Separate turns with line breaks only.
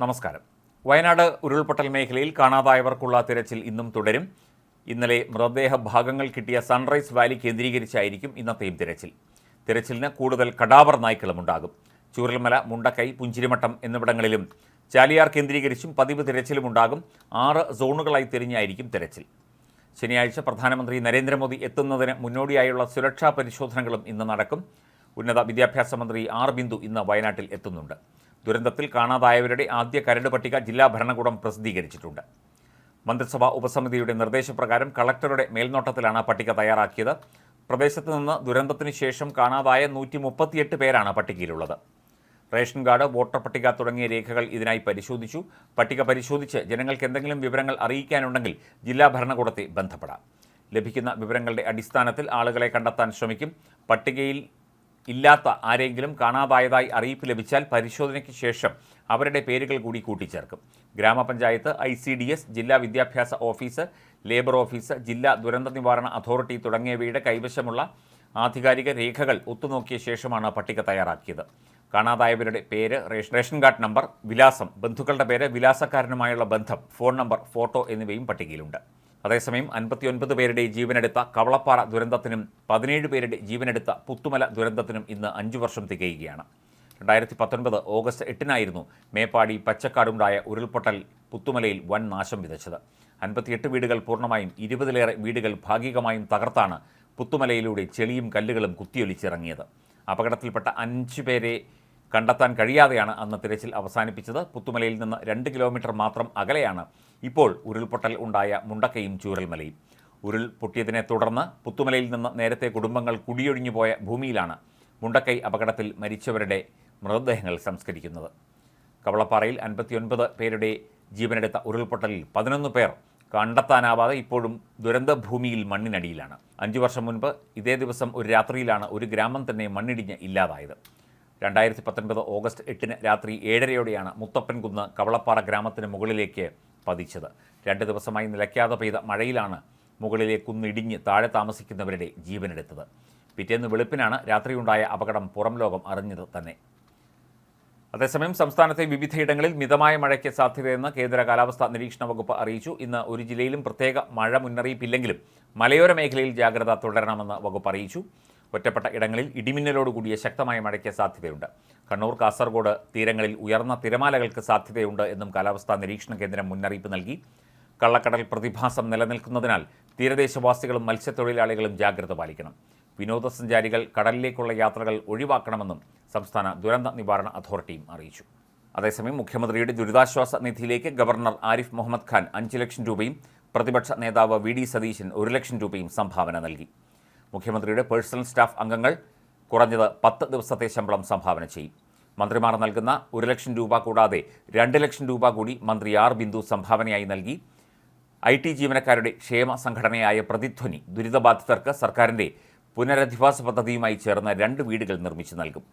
നമസ്കാരം. വയനാട് ഉരുൾപൊട്ടൽ മേഖലയിൽ കാണാതായവർക്കുള്ള തിരച്ചിൽ ഇന്നും തുടരും. ഇന്നലെ മൃതദേഹ ഭാഗങ്ങൾ കിട്ടിയ സൺറൈസ് വാലി കേന്ദ്രീകരിച്ചായിരിക്കും ഇന്നത്തെയും തിരച്ചിൽ. തിരച്ചിലിന് കൂടുതൽ കടാവർ നായ്ക്കളുമുണ്ടാകും ചൂരൽമല മുണ്ടക്കൈ പുഞ്ചിരിമട്ടം എന്നിവിടങ്ങളിലും ചാലിയാർ കേന്ദ്രീകരിച്ചും പതിവ് തിരച്ചിലുമുണ്ടാകും ആറ് സോണുകളായി തിരിഞ്ഞായിരിക്കും തിരച്ചിൽ. ശനിയാഴ്ച പ്രധാനമന്ത്രി നരേന്ദ്രമോദി എത്തുന്നതിന് മുന്നോടിയായുള്ള സുരക്ഷാ പരിശോധനകളും ഇന്ന് നടക്കും. ഉന്നത വിദ്യാഭ്യാസ മന്ത്രി ആർ ബിന്ദു ഇന്ന് വയനാട്ടിൽ എത്തുന്നുണ്ട്. ദുരന്തത്തിൽ കാണാതായവരുടെ ആദ്യ കരട് പട്ടിക ജില്ലാ ഭരണകൂടം പ്രസിദ്ധീകരിച്ചിട്ടുണ്ട്. മന്ത്രിസഭാ ഉപസമിതിയുടെ നിർദ്ദേശപ്രകാരം കളക്ടറുടെ മേൽനോട്ടത്തിലാണ് പട്ടിക തയ്യാറാക്കിയത്. പ്രദേശത്ത് നിന്ന് ദുരന്തത്തിന് ശേഷം കാണാതായ നൂറ്റി മുപ്പത്തിയെട്ട് പേരാണ് പട്ടികയിലുള്ളത്. റേഷൻ കാർഡ് വോട്ടർ പട്ടിക തുടങ്ങിയ രേഖകൾ ഇതിനായി പരിശോധിച്ചു. പട്ടിക പരിശോധിച്ച് ജനങ്ങൾക്ക് എന്തെങ്കിലും വിവരങ്ങൾ അറിയിക്കാനുണ്ടെങ്കിൽ ജില്ലാ ഭരണകൂടത്തെ ബന്ധപ്പെടാം. ലഭിക്കുന്ന വിവരങ്ങളുടെ അടിസ്ഥാനത്തിൽ ആളുകളെ കണ്ടെത്താൻ ശ്രമിക്കും. പട്ടികയിൽ ഇല്ലാത്ത ആരെങ്കിലും കാണാതായതായി അറിയിപ്പ് ലഭിച്ചാൽ പരിശോധനയ്ക്ക് ശേഷം അവരുടെ പേരുകൾ കൂടി കൂട്ടിച്ചേർക്കും. ഗ്രാമപഞ്ചായത്ത് ഐ സി ഡി എസ് ജില്ലാ വിദ്യാഭ്യാസ ഓഫീസ് ലേബർ ഓഫീസ് ജില്ലാ ദുരന്ത നിവാരണ അതോറിറ്റി തുടങ്ങിയവയുടെ കൈവശമുള്ള ആധികാരിക രേഖകൾ ഒത്തുനോക്കിയ ശേഷമാണ് പട്ടിക തയ്യാറാക്കിയത്. കാണാതായവരുടെ പേര് റേഷൻ കാർഡ് നമ്പർ വിലാസം ബന്ധുക്കളുടെ പേര് വിലാസക്കാരനുമായുള്ള ബന്ധം ഫോൺ നമ്പർ ഫോട്ടോ എന്നിവയും പട്ടികയിലുണ്ട്. അതേസമയം അൻപത്തിയൊൻപത് പേരുടെ ജീവനെടുത്ത കവളപ്പാറ ദുരന്തത്തിനും പതിനേഴ് പേരുടെ ജീവനെടുത്ത പുത്തുമല ദുരന്തത്തിനും ഇന്ന് അഞ്ചു വർഷം തികയുകയാണ്. രണ്ടായിരത്തി പത്തൊൻപത് ഓഗസ്റ്റ് എട്ടിനായിരുന്നു മേപ്പാടി പച്ചക്കാടുണ്ടായ ഉരുൾപൊട്ടൽ പുത്തുമലയിൽ വൻ നാശം വിതച്ചത്. അൻപത്തിയെട്ട് വീടുകൾ പൂർണമായും ഇരുപതിലേറെ വീടുകൾ ഭാഗികമായും തകർത്താണ് പുത്തുമലയിലൂടെ ചെളിയും കല്ലുകളും കുത്തിയൊലിച്ചിറങ്ങിയത്. അപകടത്തിൽപ്പെട്ട അഞ്ച് പേരെ കണ്ടെത്താൻ കഴിയാതെയാണ് അന്ന് തിരച്ചിൽ അവസാനിപ്പിച്ചത്. പുത്തുമലയിൽ നിന്ന് രണ്ട് കിലോമീറ്റർ മാത്രം അകലെയാണ് ഇപ്പോൾ ഉരുൾപൊട്ടൽ ഉണ്ടായ മുണ്ടക്കയും ചൂരൽമലയും. ഉരുൾ പൊട്ടിയതിനെ തുടർന്ന് പുത്തുമലയിൽ നിന്ന് നേരത്തെ കുടുംബങ്ങൾ കുടിയൊഴിഞ്ഞു പോയ ഭൂമിയിലാണ് മുണ്ടക്കൈ അപകടത്തിൽ മരിച്ചവരുടെ മൃതദേഹങ്ങൾ സംസ്കരിക്കുന്നത്. കവളപ്പാറയിൽ അൻപത്തിയൊൻപത് പേരുടെ ജീവനെടുത്ത ഉരുൾപൊട്ടലിൽ പതിനൊന്ന് പേർ കണ്ടെത്താനാവാതെ ഇപ്പോഴും ദുരന്തഭൂമിയിൽ മണ്ണിനടിയിലാണ്. അഞ്ചു വർഷം മുൻപ് ഇതേ ദിവസം ഒരു രാത്രിയിലാണ് ഒരു ഗ്രാമം തന്നെ മണ്ണിടിഞ്ഞ് ഇല്ലാതായത്. രണ്ടായിരത്തി പത്തൊൻപത് ഓഗസ്റ്റ് എട്ടിന് രാത്രി ഏഴരയോടെയാണ് മുത്തപ്പൻകുന്ന് കവളപ്പാറ ഗ്രാമത്തിന് മുകളിലേക്ക് പതിച്ചത്. രണ്ട് ദിവസമായി നിലയ്ക്കാതെ പെയ്ത മഴയിലാണ് മുകളിലെ കുന്നിടിഞ്ഞ് താഴെ താമസിക്കുന്നവരുടെ ജീവനെടുത്തത്. പിറ്റേന്ന് വെളുപ്പിനാണ് രാത്രിയുണ്ടായ അപകടം പുറം ലോകം അറിഞ്ഞത് തന്നെ. അതേസമയം സംസ്ഥാനത്തെ വിവിധയിടങ്ങളിൽ മിതമായ മഴയ്ക്ക് സാധ്യതയെന്ന് കേന്ദ്ര കാലാവസ്ഥാ നിരീക്ഷണ വകുപ്പ് അറിയിച്ചു. ഇന്ന് ഒരു ജില്ലയിലും പ്രത്യേക മഴ മുന്നറിയിപ്പില്ലെങ്കിലും മലയോര മേഖലയിൽ ജാഗ്രത തുടരണമെന്ന് വകുപ്പ് അറിയിച്ചു. ഒറ്റപ്പെട്ട ഇടങ്ങളിൽ ഇടിമിന്നലോട് കൂടിയ ശക്തമായ മഴയ്ക്ക് സാധ്യതയുണ്ട്. കണ്ണൂർ കാസർഗോഡ് തീരങ്ങളിൽ ഉയർന്ന തിരമാലകൾക്ക് സാധ്യതയുണ്ട് എന്നും കാലാവസ്ഥാ നിരീക്ഷണ കേന്ദ്രം മുന്നറിയിപ്പ് നൽകി. കള്ളക്കടൽ പ്രതിഭാസം നിലനിൽക്കുന്നതിനാൽ തീരദേശവാസികളും മത്സ്യത്തൊഴിലാളികളും ജാഗ്രത പാലിക്കണം. വിനോദസഞ്ചാരികൾ കടലിലേക്കുള്ള യാത്രകൾ ഒഴിവാക്കണമെന്നും സംസ്ഥാന ദുരന്ത നിവാരണ അതോറിറ്റിയും അറിയിച്ചു. അതേസമയം മുഖ്യമന്ത്രിയുടെ ദുരിതാശ്വാസ നിധിയിലേക്ക് ഗവർണർ ആരിഫ് മുഹമ്മദ് ഖാൻ അഞ്ച് ലക്ഷം രൂപയും പ്രതിപക്ഷ നേതാവ് വി ഡി സതീശൻ ഒരു ലക്ഷം രൂപയും സംഭാവന നൽകി. മുഖ്യമന്ത്രിയുടെ പേഴ്സണൽ സ്റ്റാഫ് അംഗങ്ങൾ കുറഞ്ഞത് പത്ത് ദിവസത്തെ ശമ്പളം സംഭാവന ചെയ്യും. മന്ത്രിമാർ നൽകുന്ന ഒരു ലക്ഷം രൂപ കൂടാതെ രണ്ട് ലക്ഷം രൂപ കൂടി മന്ത്രി ആർ ബിന്ദു സംഭാവനയായി നൽകി. ഐ ടി ജീവനക്കാരുടെ ക്ഷേമ സംഘടനയായ പ്രതിധ്വനി ദുരിതബാധിതർക്ക് സർക്കാരിന്റെ പുനരധിവാസ പദ്ധതിയുമായി ചേർന്ന് രണ്ട് വീടുകൾ നിർമ്മിച്ചു നൽകും.